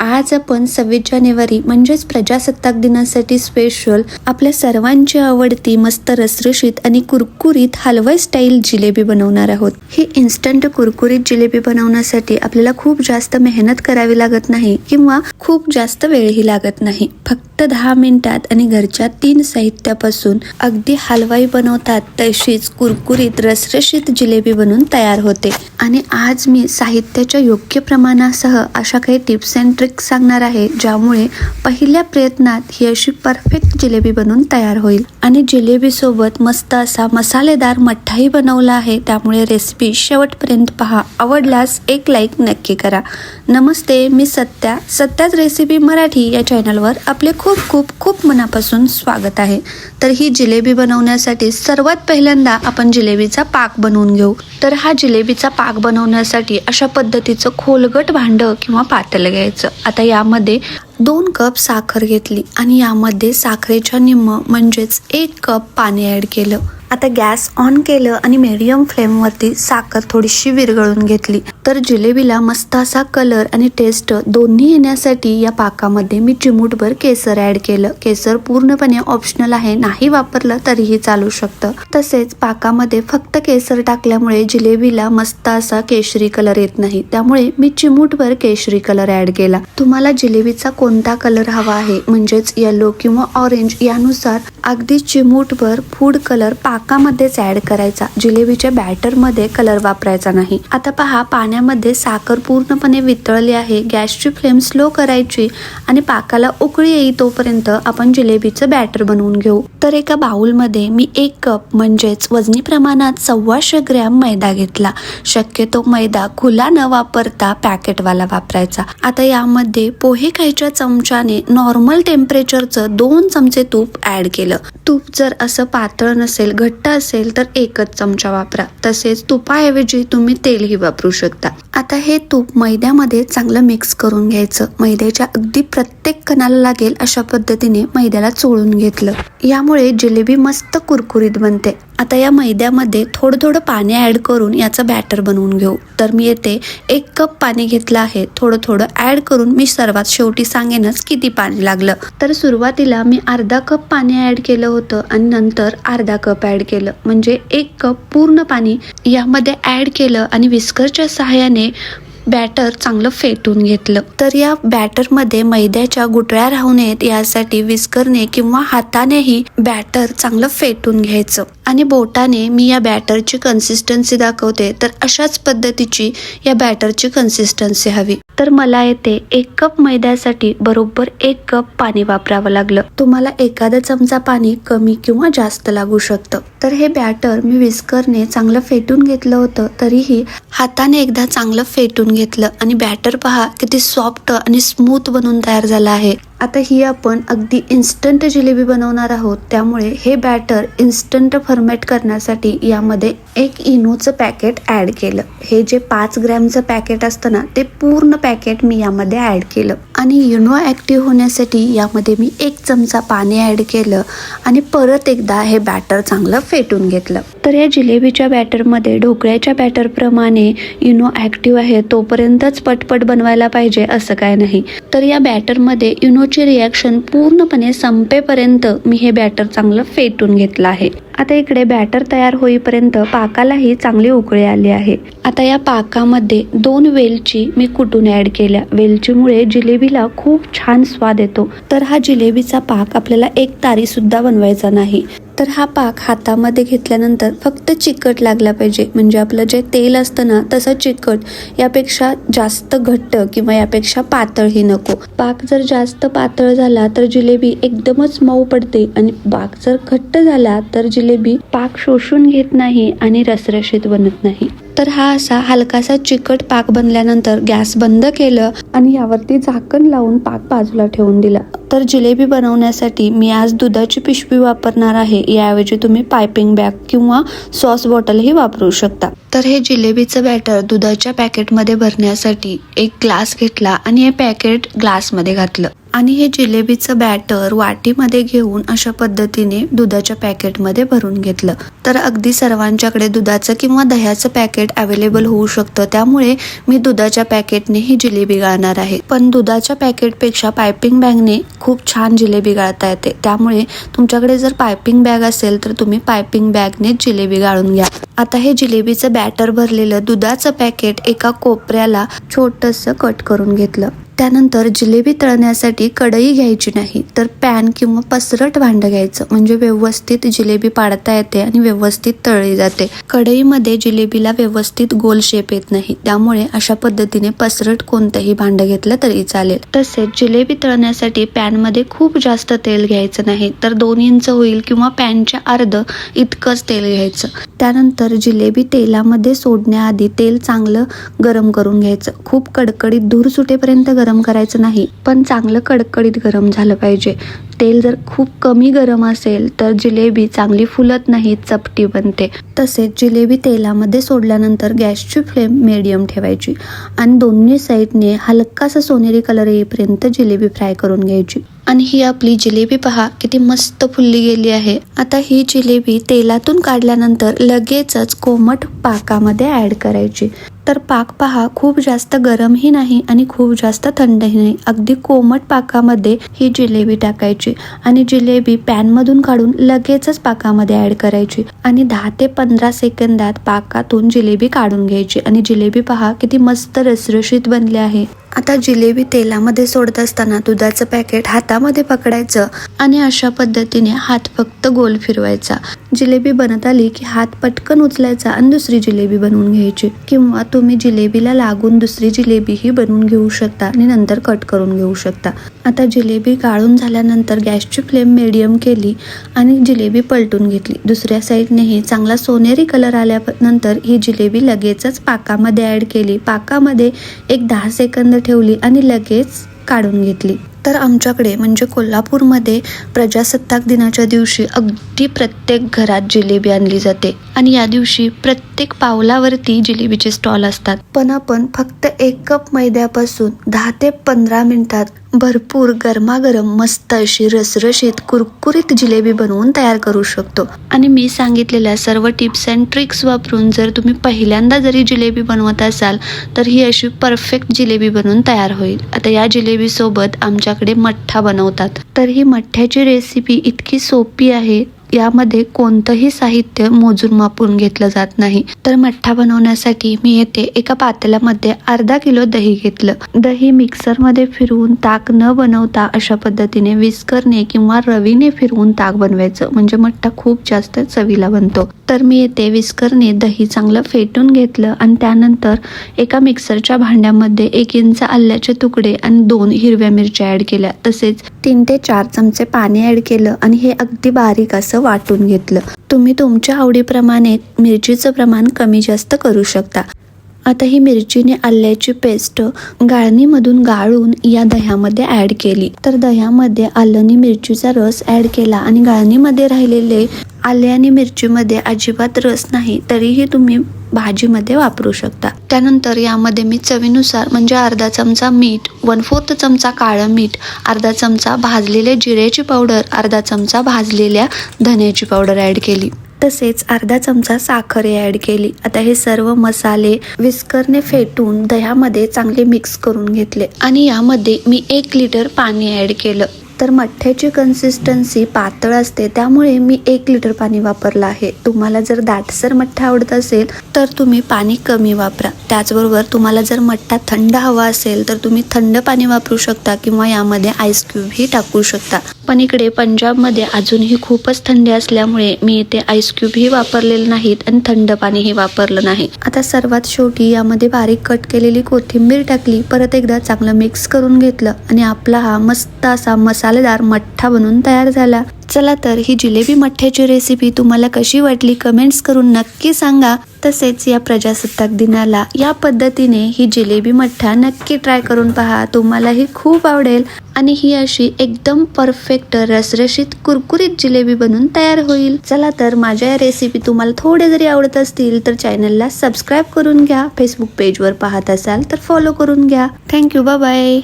आज आपण सव्वीस जानेवारी म्हणजेच प्रजासत्ताक दिनासाठी स्पेशल आपल्या सर्वांची आवडती मस्त रसरशीत आणि कुरकुरीत हलवाई स्टाईल जिलेबी बनवणार आहोत. ही इन्स्टंट कुरकुरीत जिलेबी बनवण्यासाठी आपल्याला खूप जास्त मेहनत करावी लागत नाही किंवा खूप जास्त वेळही लागत नाही. फक्त दहा मिनिटात आणि घरच्या तीन साहित्यापासून अगदी हलवाई बनवतात तशीच कुरकुरीत रसरशीत जिलेबी बनून तयार होते. आणि आज मी साहित्याच्या योग्य प्रमाणासह अशा काही टिप्स अँड ट्रिक्स सांगणार आहे ज्यामुळे पहिल्या प्रयत्नात ही अशी परफेक्ट जिलेबी बनून तयार होईल. आणि जिलेबीसोबत मस्त असा मसालेदार मठ्ठाही बनवला आहे त्यामुळे रेसिपी शेवटपर्यंत पहा. आवडल्यास एक लाईक नक्की करा. नमस्ते मी सत्या. सत्याच रेसिपी मराठी या चॅनलवर आपले खूप खूप खूप मनापासून स्वागत आहे. तर ही जिलेबी बनवण्यासाठी सर्वात पहिल्यांदा आपण जिलेबीचा पाक बनवून घेऊ. तर हा जिलेबीचा पाक बनवण्यासाठी अशा पद्धतीचं खोलगट भांडं किंवा पातेलं घ्यायचं. आता यामध्ये दोन कप साखर घेतली आणि यामध्ये साखरेच्या निम्म म्हणजेच एक कप पाणी ॲड केलं. आता गॅस ऑन केलं आणि मीडियम फ्लेमवरती साखर थोडीशी विरघळून घेतली. तर जिलेबीला मस्त असा कलर आणि टेस्ट दोन्ही येण्यासाठी या पाकामध्ये मी चिमूटभर केसर ॲड केलं. केसर पूर्णपणे ऑप्शनल आहे नाही वापरलं तरीही चालू शकतं. तसेच पाकामध्ये फक्त केसर टाकल्यामुळे जिलेबीला मस्त असा केशरी कलर येत नाही. त्यामुळे मी चिमूटभर केशरी कलर ॲड केला. तुम्हाला जिलेबीचा कोण कोणता कलर हवा आहे? म्हणजेच येलो किंवा ऑरेंज यानुसार अगदी चिमूटभर फूड कलर पाकामध्येच ऍड करायचा. जिलेबीच्या बॅटरमध्ये कलर वापरायचा नाही. आता पहा पाण्यामध्ये साखर पूर्णपणे वितळली आहे. गॅसची फ्लेम स्लो करायची आणि पाकाला उकळी येई तोपर्यंत आपण जिलेबीचं बॅटर बनवून घेऊ. तर एका बाउलमध्ये मी एक कप म्हणजेच वजनी प्रमाणात सव्वाशे ग्रॅम मैदा घेतला. शक्यतो मैदा खुला न वापरता पॅकेटवाला वापरायचा. आता यामध्ये पोहे खायच्या चमच्याने नॉर्मल टेम्परेचरचं दोन चमचे तूप ऍड केलं. तूप जर असं पातळ नसेल घट्ट असेल तर एकच चमचा वापरा. तसेच तुपाऐवजी तुम्ही तेलही वापरू शकता. आता हे तूप मैद्यामध्ये चांगलं मिक्स करून घ्यायचं. मैद्याच्या अगदी प्रत्येक कणाला लागेल अशा पद्धतीने मैद्याला चोळून घेतलं. यामुळे जिलेबी मस्त कुरकुरीत बनते. आता या मैद्यामध्ये थोडं थोडं पाणी ॲड करून याचं बॅटर बनवून घेऊ. तर मी येथे एक कप पाणी घेतलं आहे. थोडं थोडं ॲड करून मी सर्वात शेवटी सांगेनच किती पाणी लागलं. तर सुरुवातीला मी अर्धा कप पाणी ॲड केलं होतं आणि नंतर अर्धा कप ॲड केलं. म्हणजे एक कप पूर्ण पाणी यामध्ये ॲड केलं आणि विस्करच्या सहाय्याने बॅटर चांगलं फेटून घेतलं. तर या बॅटरमध्ये मैद्याच्या गुटळ्या राहू नयेत यासाठी विस्करने किंवा हातानेही बॅटर चांगलं फेटून घ्यायचं. आणि बोटाने मी या बॅटरची कन्सिस्टन्सी दाखवते तर अशाच पद्धतीची या बॅटरची कन्सिस्टन्सी हवी. तर मला येथे एक कप मैद्यासाठी बरोबर एक कप पाणी वापरावं लागलं. तुम्हाला एखादा चमचा पाणी कमी किंवा जास्त लागू शकतं. तर हे बॅटर मी विस्करने चांगलं फेटून घेतलं होतं तरीही हाताने एकदा चांगलं फेटून घेतलं. आणि बॅटर पहा किती सॉफ्ट आणि स्मूथ बनून तयार झालं आहे. आता ही आपण अगदी इन्स्टंट जिलेबी बनवणार आहोत. त्यामुळे हे बॅटर इन्स्टंट फर्मेट करण्यासाठी यामध्ये एक इनोचं पॅकेट ॲड केलं. हे जे पाच ग्रॅमचं पॅकेट असतं ना ते पूर्ण पॅकेट मी यामध्ये ॲड केलं. आणि युनो ॲक्टिव्ह होण्यासाठी यामध्ये मी एक चमचा पाणी ॲड केलं. आणि परत एकदा हे बॅटर चांगलं फेटून घेतलं. तर या जिलेबीच्या बॅटरमध्ये ढोकळ्याच्या बॅटरप्रमाणे युनो ॲक्टिव्ह आहे तोपर्यंतच पटपट बनवायला पाहिजे असं काय नाही. तर या बॅटरमध्ये युनोचे रिॲक्शन पूर्णपणे संपेपर्यंत मी हे बॅटर चांगलं फेटून घेतलं आहे. आता इकडे बॅटर तयार होईपर्यंत पाकालाही चांगली उकळी आली आहे. आता या पाकामध्ये दोन वेलची मी कुटून ॲड केल्या. वेलचीमुळे जिलेबीला खूप छान स्वाद येतो. तर हा जिलेबीचा पाक आपल्याला एक तारी सुद्धा बनवायचा नाही. तर हा पाक हातामध्ये घेतल्यानंतर फक्त चिकट लागला पाहिजे. म्हणजे आपलं जे तेल असतं ना तसं चिकट यापेक्षा जास्त घट्ट किंवा यापेक्षा पातळही नको. पाक जर जास्त पातळ झाला तर जिलेबी एकदमच मऊ पडते आणि पाक जर घट्ट झाला तर जिलेबी पाक शोषून घेत नाही आणि रसरशीत बनत नाही. तर हा असा हलकासा चिकट पाक बनल्यानंतर गॅस बंद केलं आणि यावरती झाकण लावून पाक बाजूला ठेवून दिला. तर जिलेबी बनवण्यासाठी मी आज दुधाची पिशवी वापरणार आहे. याऐवजी तुम्ही पायपिंग बॅग किंवा सॉस बॉटलही वापरू शकता. तर हे जिलेबीचं बॅटर दुधाच्या पॅकेटमध्ये भरण्यासाठी एक ग्लास घेतला आणि हे पॅकेट ग्लासमध्ये घातलं. आणि हे जिलेबीचं बॅटर वाटीमध्ये घेऊन अशा पद्धतीने दुधाच्या पॅकेटमध्ये भरून घेतलं. तर अगदी सर्वांच्याकडे दुधाचं किंवा दह्याचं पॅकेट अवेलेबल होऊ शकतं. त्यामुळे मी दुधाच्या पॅकेटने ही जिलेबी गाळणार आहे. पण दुधाच्या पॅकेटपेक्षा पायपिंग बॅगने खूप छान जिलेबी गाळता येते. त्यामुळे तुमच्याकडे जर पायपिंग बॅग असेल तर तुम्ही पायपिंग बॅगने जिलेबी गाळून घ्या. आता हे जिलेबीचं बॅटर भरलेलं दुधाचं पॅकेट एका कोपऱ्याला छोटंसं कट करून घेतलं. त्यानंतर जिलेबी तळण्यासाठी कढई घ्यायची नाही तर पॅन किंवा पसरट भांडं घ्यायचं. म्हणजे व्यवस्थित जिलेबी पाडता येते आणि व्यवस्थित तळली जाते. कढईमध्ये जिलेबीला व्यवस्थित गोल शेप येत नाही. त्यामुळे अशा पद्धतीने पसरट कोणतंही भांडं घेतलं तरी चालेल. तसेच जिलेबी तळण्यासाठी पॅनमध्ये खूप जास्त तेल घ्यायचं नाही तर दोन इंच होईल किंवा पॅनच्या अर्ध इतकंच तेल घ्यायचं. त्यानंतर जिलेबी तेलामध्ये सोडण्याआधी तेल चांगलं गरम करून घ्यायचं. खूप कडकडीत धूर सुटेपर्यंत गरम गरम करायचं नाही पण चांगलं कडकडीत गरम झालं पाहिजे. तेल जर खूप कमी गरम असेल तर जिलेबी चांगली फुलत नाही चपटी बनते. तसेच जिलेबी तेलामध्ये सोडल्यानंतर गॅसची फ्लेम मिडियम ठेवायची आणि दोन्ही साईडने हलकासा सोनेरी कलर येईपर्यंत जिलेबी फ्राय करून घ्यायची. आणि ही आपली जिलेबी पहा किती मस्त फुलली गेली आहे. आता ही जिलेबी तेलातून काढल्यानंतर लगेचच कोमट पाकामध्ये ऍड करायची. तर पाक पहा खूप जास्त गरमही नाही आणि खूप जास्त थंडही नाही. अगदी कोमट पाकामध्ये ही जिलेबी टाकायची आणि जिलेबी पॅनमधून काढून लगेचच पाकामध्ये ऍड करायची आणि दहा ते पंधरा सेकंदात पाकातून जिलेबी काढून घ्यायची. आणि जिलेबी पहा किती मस्त रसरशीत बनली आहे. आता जिलेबी तेलामध्ये सोडत असताना दुधाचं पॅकेट हातामध्ये पकडायचं आणि अशा पद्धतीने हात फक्त गोल फिरवायचा. जिलेबी बनत आली की हात पटकन उचलायचा आणि दुसरी जिलेबी बनवून घ्यायची. किंवा तुम्ही जिलेबीला लागून दुसरी जिलेबीही बनवून घेऊ शकता आणि नंतर कट करून घेऊ शकता. आता जिलेबी गाळून झाल्यानंतर गॅसची फ्लेम मिडियम केली आणि जिलेबी पलटून घेतली. दुसऱ्या साईडनेही चांगला सोनेरी कलर आल्यानंतर ही जिलेबी लगेचच पाकामध्ये ॲड केली. पाकामध्ये एक दहा सेकंद ठेवली आणि लगेच काढून घेतली. तर आमच्याकडे म्हणजे कोल्हापूरमध्ये प्रजासत्ताक दिनाच्या दिवशी अगदी प्रत्येक घरात जिलेबी आणली जाते. आणि या दिवशी प्रत्येक पावलावरती जिलेबीचे स्टॉल असतात. पण आपण फक्त एक कप मैद्यापासून दहा ते पंधरा मिनिटात भरपूर गरमागरम मस्त अशी रसरशीत कुरकुरीत जिलेबी बनवून तयार करू शकतो. आणि मी सांगितलेल्या सर्व टिप्स अँड ट्रिक्स वापरून जर तुम्ही पहिल्यांदा जरी जिलेबी बनवत असाल तर ही अशी परफेक्ट जिलेबी बनवून तयार होईल. आता या जिलेबी सोबत आमच्याकडे मठ्ठा बनवतात. तर ही मठ्ठ्याची रेसिपी इतकी सोपी आहे यामध्ये कोणतंही साहित्य मोजून मापून घेतलं जात नाही. तर मठ्ठा बनवण्यासाठी मी येथे एका पातेल्यामध्ये अर्धा किलो दही घेतलं. दही मिक्सरमध्ये फिरवून ताक न बनवता अशा पद्धतीने विस्करने किंवा रवीने फिरवून ताक बनवायचं. म्हणजे मठ्ठा खूप जास्त चवीला बनतो. तर मी येथे विस्करने दही चांगलं फेटून घेतलं आणि त्यानंतर एका मिक्सरच्या भांड्यामध्ये एक इंच आल्याचे तुकडे आणि दोन हिरव्या मिरच्या ऍड केल्या. तसेच तीन ते चार चमचे पाणी ऍड केलं आणि हे अगदी बारीक असं वाटून घेतलं. तुम्ही तुमच्या आवडीप्रमाणे मिरचीचं प्रमाण कमी जास्त करू शकता. आता ही मिरचीने आल्याची पेस्ट गाळणीमधून गाळून या दह्यामध्ये ॲड केली. तर दह्यामध्ये आलं मिरचीचा रस ॲड केला आणि गाळणीमध्ये राहिलेले आले आणि मिरचीमध्ये अजिबात रस नाही तरीही तुम्ही भाजीमध्ये वापरू शकता. त्यानंतर यामध्ये मी चवीनुसार म्हणजे अर्धा चमचा मीठ वन फोर्थ चमचा काळं मीठ अर्धा चमचा भाजलेले जिऱ्याची पावडर अर्धा चमचा भाजलेल्या धन्याची पावडर ॲड केली. तसेच अर्धा चमचा साखर ॲड केली. आता हे सर्व मसाले विस्करने फेटून दह्यामध्ये चांगले मिक्स करून घेतले. आणि यामध्ये मी एक लिटर पाणी ॲड केलं. तर मठ्ठ्याची कन्सिस्टन्सी पातळ असते. त्यामुळे मी एक लिटर पाणी वापरलं आहे. तुम्हाला जर दाटसर मठ्ठा आवडत असेल तर तुम्ही पाणी कमी वापरा. त्याचबरोबर तुम्हाला जर मठ्ठा थंड हवा असेल तर तुम्ही थंड पाणी वापरू शकता किंवा यामध्ये आईस क्यूबही टाकू शकता. पण इकडे पंजाबमध्ये अजूनही खूपच थंडी असल्यामुळे मी इथे आईस क्यूबही वापरलेले नाहीत आणि थंड पाणीही वापरलं नाही. आता सर्वात शेवटी यामध्ये बारीक कट केलेली कोथिंबीर टाकली परत एकदा चांगलं मिक्स करून घेतलं आणि आपला हा मस्त असा मसालेदार मठ्ठा बनून तयार झाला. चला तर ही जिलेबी मठ्ठ्याची रेसिपी तुम्हाला कशी वाटली कमेंट्स करून नक्की सांगा. तसेच या प्रजासत्ताक दिनाला या पद्धतीने ही जिलेबी मठ्ठा नक्की ट्राय करून पहा. तुम्हालाही खूप आवडेल. आणि ही अशी एकदम परफेक्ट रसरशीत कुरकुरीत जिलेबी बनून तयार होईल. चला तर माझ्या या रेसिपी तुम्हाला थोडे जरी आवडत असतील तर चॅनलला सबस्क्राईब करून घ्या. फेसबुक पेजवर पाहत असाल तर फॉलो करून घ्या. Thank you bye